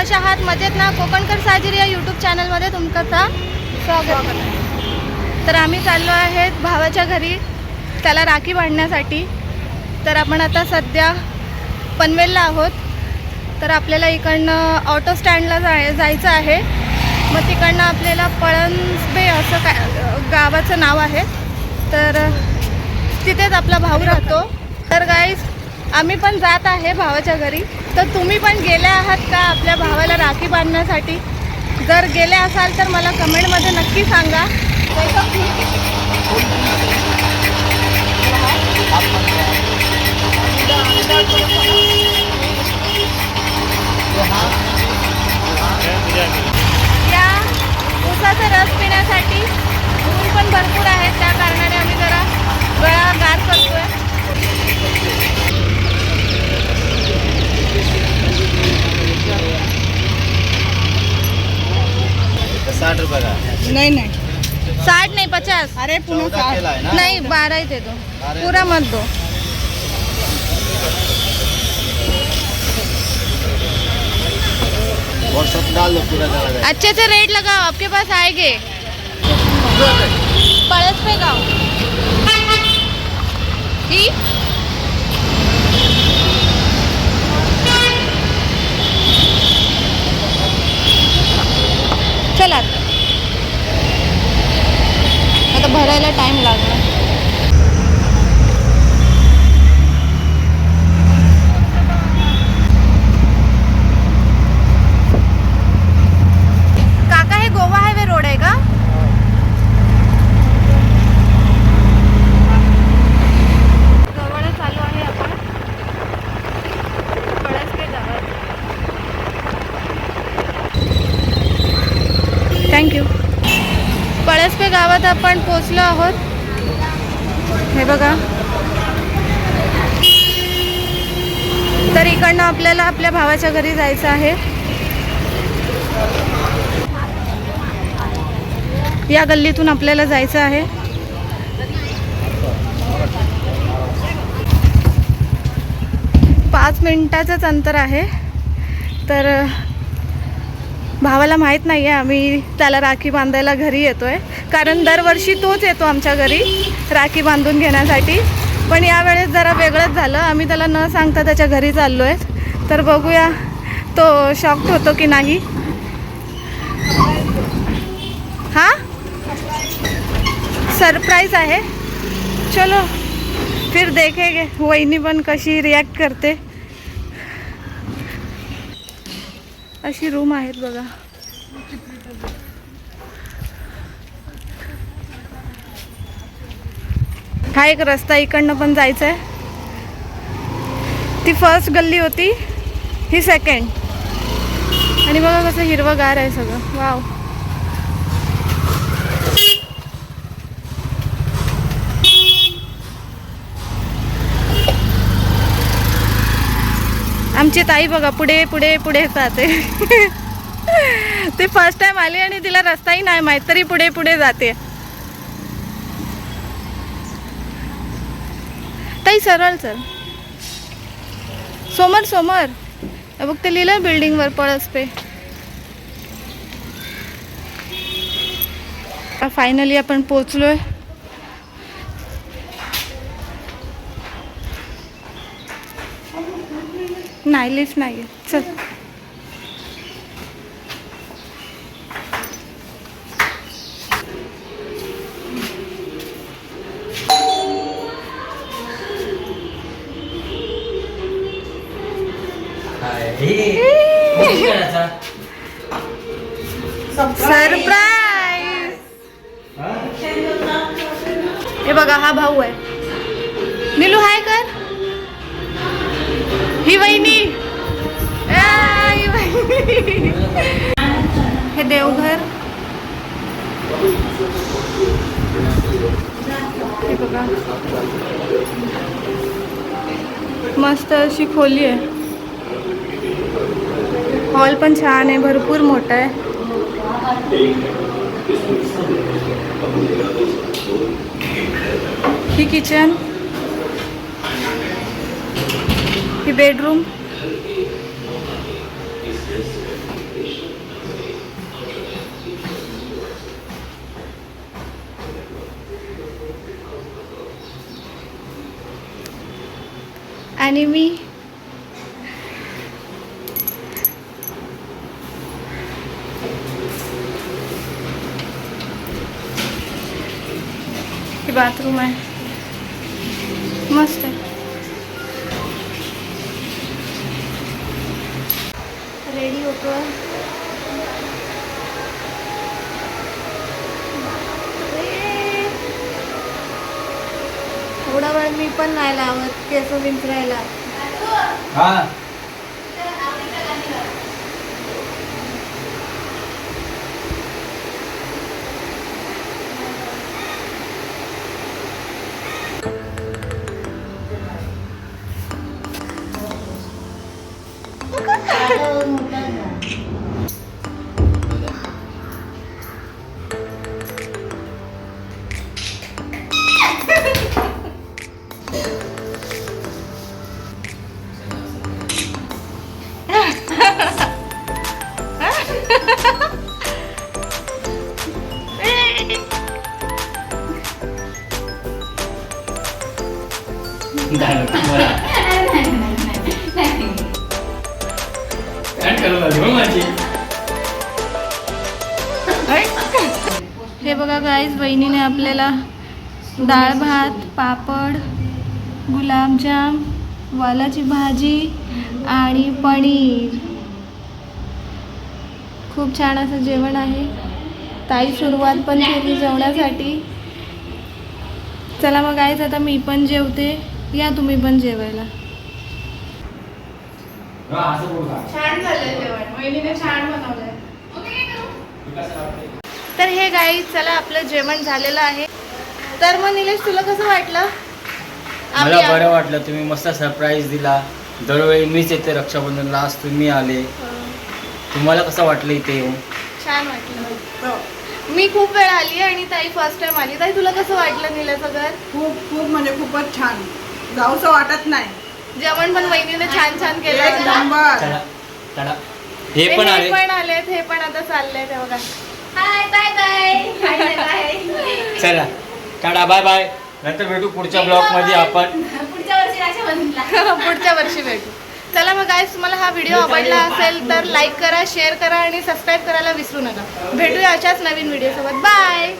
कशा आहात? मजेत ना? कोकणकर साजिरी या यूट्यूब चॅनलमध्ये तुमचं स्वागत. आहे तर आम्ही चाललो आहेत भावाच्या घरी त्याला राखी बांधण्यासाठी. तर आपण आता सध्या पनवेलला आहोत. तर आपल्याला इकडनं ऑटो स्टँडला जाय जायचं आहे. मग तिकडनं आपल्याला पळंसबे असं काय गावाचं नाव आहे. तर तिथेच आपला भाऊ राहतो. तर गाईज आम्ही पण जात आहे भावाच्या घरी. तर तुम्ही पण गेले आहात का आपल्या भावाला राखी बांधण्यासाठी? जर गेले असाल तर मला कमेंटमध्ये नक्की सांगा. या ऊसाचा रस पिण्यासाठी ऊन पण भरपूर आहे त्या कारणाने आम्ही जरा गळा गार करतोय. साठ रुपये का? नाही नाही. साठ नाही पचास. अरे साठ. केला आहे ना? नहीं बारह ही दे दो बारह पूरा मत दो. व्हाट्सअप डाल दो पूरा अच्छे से रेट लगाओ आपके पास आएंगे. पड़स पे गाओ. ही चला आता भरायला टाइम लागणार काका हे गोवा हायवे रोड आहे का जवळच चालू आहे आपण पळसपे गावात थँक्यू पळसपे गावात आपण पोचलो आहोत. हे बघा. तर इकडनं आपल्याला आपल्या भावाच्या घरी जायचं आहे. या गल्लीतून आपल्याला जायचं आहे. पाच मिनिटाचंच अंतर आहे. तर भावाला माहीत नाही आहे आम्ही त्याला राखी बांधायला घरी येतो आहे कारण दरवर्षी तोच येतो आमच्या घरी राखी बांधून घेण्यासाठी. पण यावेळेस जरा वेगळंच झालं. आम्ही त्याला न सांगता त्याच्या घरी चाललो आहे तर बघूया तो शॉक्ट होतो की नाही? हां? सरप्राईज आहे. चलो फिर देखेगे. वहिनी पण कशी रिॲक्ट करते. अशी रूम आहेत बघा. हा एक रस्ता इकडनं पण जायचा आहे ती फर्स्ट गल्ली होती ही सेकंड आणि बघा कसं हिरवंगार आहे सगळं. वाव आमची ताई बघा पुढे पुढे पुढे जाते. ती फर्स्ट टाइम आली आणि तिला रस्ताही नाही माहीत तरी पुढे पुढे जाते. ताई सरळ सर समोर समोर. बघ ते लिहिलं बिल्डिंगवर पळस पे. फायनली आपण पोचलोय नाही लिफ्ट नाही चल. सरप्राईज हे बघा हा भाऊ आहे. निलू हाय कर. ही वहिनी देवघर. हे बघा. मस्त अशी खोली आहे. हॉल पण छान आहे भरपूर मोठा आहे. ही किचन. ही बेडरूम. आणि मी बाथरूम आहे. मस्त आहे रेडी होतो थोडा वेळ मी पण नाही लावत केस विंचरायला. हा. झालं तुम्हाला काय करायला लागली माझी हे बघा गाईज बहिणीने आपल्याला डाळ भात पापड गुलाबजाम वालाची भाजी आणि पनीर. खूप छान असं जेवण आहे. ताई सुरुवात पण केली जेवणासाठी. चला मग गाईज आता मी पण जेवते. या तुम्ही पण जेवायला. हा, असं बोल का? छान झालंय जेवण. वहिनीने छान बनवलंय. हे कसं वाटतंय? तर हे गाई चला आपलं जेवण झालेलं आहे. तर मग निलेश तुला कसं वाटलं? मला आम्ही- बरं वाटलं. तुम्ही मस्त सरप्राईज दिला. दरवेळी मीच येते रक्षाबंधनला. आज तुम्ही आले. हं, तुम्हाला कसं वाटलं इथे येऊन? छान वाटलं. मी खूप वेळ आली आणि ताई फर्स्ट टाइम आली. ताई तुला कसं वाटलं निलेचं घर? खूप खूप म्हणजे खूपच छान. जाऊसं वाटत नाही. जेवण पण वहिनीने छान छान केलं. एक नंबर. चला चला. हे पण हे आले. पण आलेत हे पण आता चाललंय ते बघा. हाय बाय बाय चला. टाटा बाय बाय नंतर भेटू पुढच्या ब्लॉगमध्ये आपण. पुढच्या वर्षी भेटू. चला मग गाईस तुम्हाला हा व्हिडिओ आवडला असेल तर लाईक करा शेअर करा आणि सबस्क्राईब करायला विसरू नका. भेटूया अशाच नवीन व्हिडिओ सोबत. बाय